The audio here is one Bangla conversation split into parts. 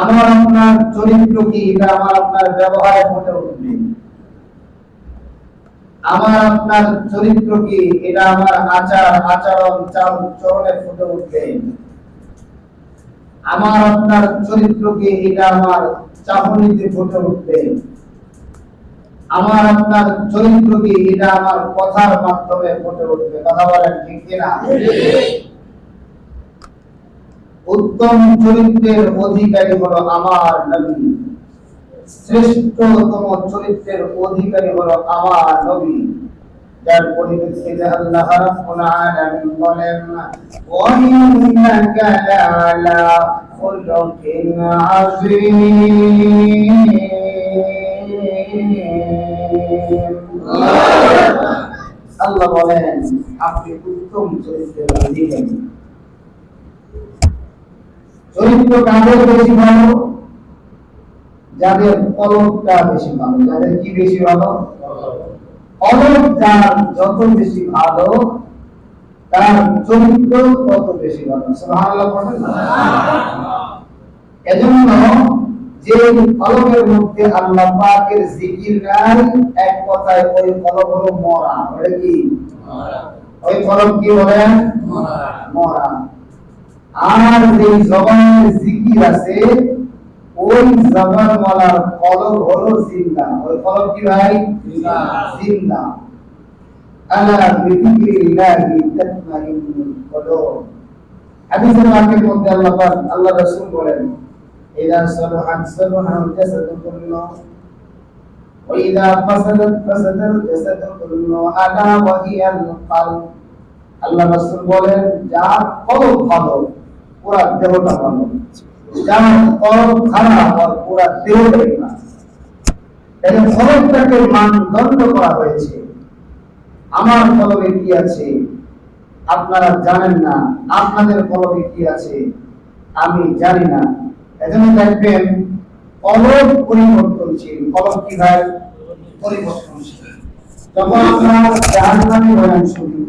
আমার আপনার চরিত্র কি? এটা আমার আপনার ব্যবহারে ফুটে উঠবে আমার আপনার চরিত্র কি? এটা আমার আচার, আচরণ চাল চরণে ফুটে উঠবে আমার আপনার চরিত্র কি? এটা আমার চাহনিতে ফুটে উঠবে আমার আপনার চরিত্র কি? এটা আমার কথার মাধ্যমে ফুটে উঠবে কথা বলেন ঠিক কিনা? উত্তম চরিত্রের অধিকারী হলো আমার নবী। শ্রেষ্ঠতম চরিত্রের অধিকারী হলো আমার নবী। যার আল্লাহ বলেন আল্লাহ বলেন, আপনি উত্তম চরিত্রের অধিকারী। চরিত্র কাদের বেশি ভালো? যাদের অলকটা বেশি ভালো। যাদের কি বেশি ভালো? অলক যার যত বেশি ভালো তার চরিত্র তত বেশি ভালো। এজন্য যে কলমের মধ্যে আল্লাহ পাকের জিকির নাই এক কথায় ওই কলম হলো মরা। ওটা কি? ওই কলম কি বলেন মরা। আর যে জবানের জিকির আছে ওই জবান ওয়ালার কলম হলো জিন্দা ওই কলম কি ভাই জিন্দা আলা বিযিকরিল্লাহি তাতমাইন্নুল কুলুব হাদিসের বাক্যের মধ্যে আল্লাহ পাক আল্লাহ রাসূল বলেন ইদা সালাহাত সালাহাল জাসাদু কুল্লু وإذا فسدت فسد الجسد كله ألا وهي القلب আল্লাহ রাসূল বলেন যার কলব ভালো যার কলব খারাপ আর পুরা কলবটাকে মানদণ্ড করা হয়েছে। আমার কলবে কি আছে? আপনারা জানেন না। আপনাদের কলবে কি আছে? আমি জানি না। এজন্য দেখবেন কলব পরিবর্তনশীল। কলব কি ভাই? পরিবর্তনশীল। যখন আমরা জাহান্নামী বয়ান শুনি,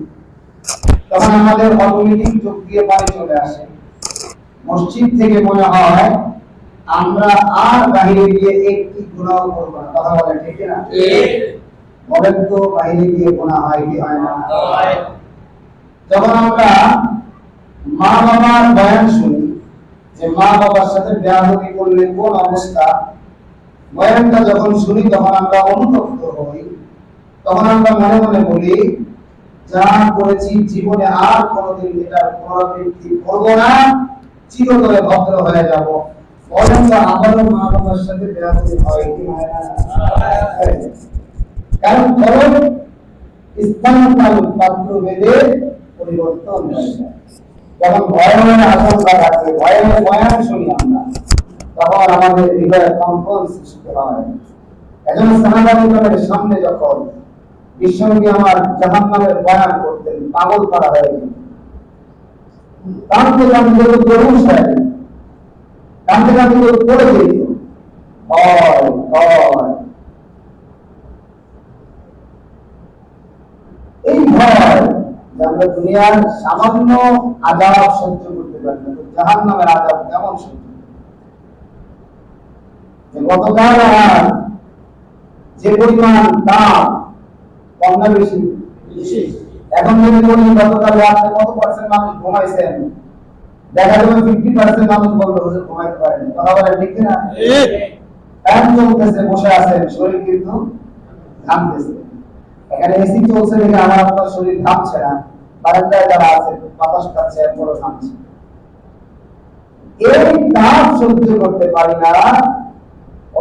তখন আমাদের অটোমেটিক চোখ দিয়ে পানি চলে আসে। মসজিদ থেকে মনে হয় আমরা আর বাহিরে গিয়ে একটি গুণাও করব না। কথা বলেন ঠিক না বলেন তো বাহিরে গিয়ে গুণা হয় কি হয় না? যখন আমরা মা বাবার বয়ান শুনি যে মা বাবার সাথে বেয়াদবি করলে কোন অবস্থা? বয়ানটা যখন শুনি তখন আমরা অনুতপ্ত হই। তখন আমরা মনে মনে বলি যা করেছি জীবনে আর কোনোদিন এটার পুনরাবৃত্তি করব না। চিরতরে ভদ্র হয়ে যাব। আমারও মা বাবার সাথে বেয়াদবি হয় কি কারণ ধরুন পাত্র পরিবর্তন যখন ভয়াবহ আশঙ্কা থাকে ভয়াবহ বয়ান শুনি আমরা, তখন আমাদের হৃদয়ে কম্পন সৃষ্টি হয়। একজন সাহাবাহিকের সামনে যখন বিশ্বনবী আমার জাহান নামের বয়ান করতেন, পাগল করা হয়ে কাঁদতে কাঁদতে তো বেহুশ হয়ে গেল কাঁদতে কাঁদতে তো পড়ে যেত হয় এই ভয় যে আমরা দুনিয়ার সামান্য আজাব সহ্য করতে পারি না জাহান নামের আজাব কেমন সহ্য গতকাল যে পরিমাণ দাম কম না বেশি এখন যদি বলি গতকাল রাত্রে কত পার্সেন্ট মানুষ ঘুমাইছেন? দেখা যাবে ফিফটি পার্সেন্ট মানুষ বলবে হুজুর ঘুমাইতে পারেনি কথা বলে ঠিক না ফ্যান চলতেছে বসে আছেন শরীর কিন্তু ঘামতেছে। এখানে এসি চলছে দেখে আমার আপনার শরীর ঘামছে না। বারান্দায় যারা আছে বাতাস খাচ্ছে ঘামছে। এই তাপ সহ্য করতে পারি না।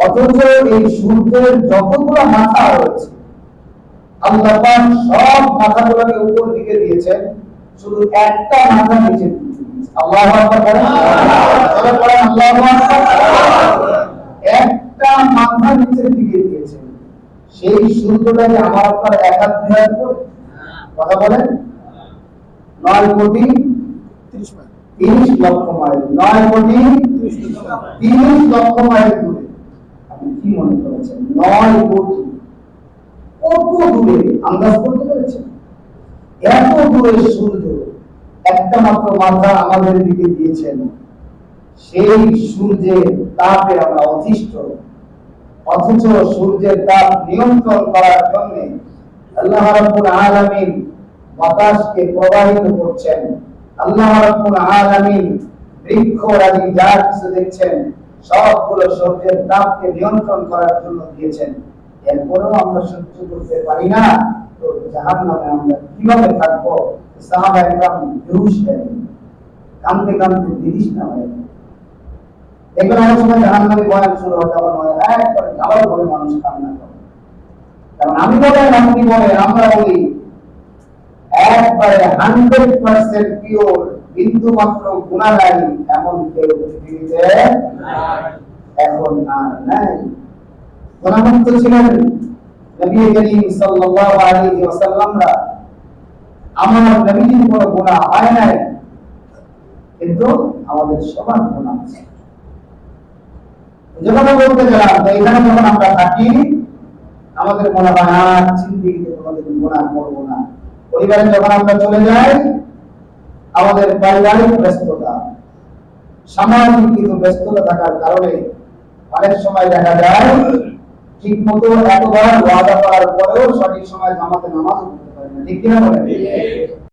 অথচ এই সূর্যের যতগুলো মাথা রয়েছে আল্লাহ সব মাথাগুলোকে উপর দিকে দিয়েছেন শুধু একটা মাথা নিচে আল্লাহু একটা মাথা নিচের দিকে দিয়েছেন। সেই সূর্যটাকে আমার আপনার একাধ্যায় করে কথা বলেন? নয় কোটি তিরিশ লক্ষ মাইল। নয় কোটি তিরিশ লক্ষ মাইল দূরে। আপনি কি মনে করেছেন? নয় কোটি। কত দূরে আন্দাজ করতে পেরেছেন এত দূরে সূর্য একটা মাত্র মাথা আমাদের দিকে দিয়েছেন। সেই সূর্যের তাপে আমরা অতিষ্ঠ। অথচ সূর্যের তাপ নিয়ন্ত্রণ করার জন্য আল্লাহ রাব্বুল আলামিন বাতাসকে প্রবাহিত করছেন। আল্লাহ রাব্বুল আলামিন যা কিছু দেখছেন, সবগুলো সূর্যের তাপকে নিয়ন্ত্রণ করার জন্য দিয়েছেন। এরপরেও আমরা সহ্য করতে পারি না। তো জাহান্নামে আমরা কীভাবে থাকব? সাহাবা বেহুশ না দেখবেন অনেক সময় জাহান্নামে বয়ান শুরু হয়, তখন হয় মানুষ কান্না করে। কারণ আমি আমরা বলি, একবারে হান্ড্রেড পার্সেন্ট পিওর বিন্দু মাত্র এমন কেউ পৃথিবীতে এখন আর নাই। ছিলেন নবী করিম সাল্লাল্লাহু আলাইহি ওয়াসাল্লামরা। আমার নবীজির কোনো গুনাহ হয় নাই, কিন্তু আমাদের সবার গুনাহ আছে। বলতে গেলাম, তো এখানে যখন আমরা থাকি, আমাদের মনে হয় আর গুণাহ করব না। পরিবারে যখন আমরা চলে যাই, আমাদের পারিবারিক ব্যস্ততা, সামাজিক কিন্তু ব্যস্ততা থাকার কারণে অনেক সময় দেখা যায় ঠিক মতো এতবার ওয়াদা করার পরেও সঠিক সময় জামাতে নামাজ পড়তে পারে না। ঠিক কিনা বলেন?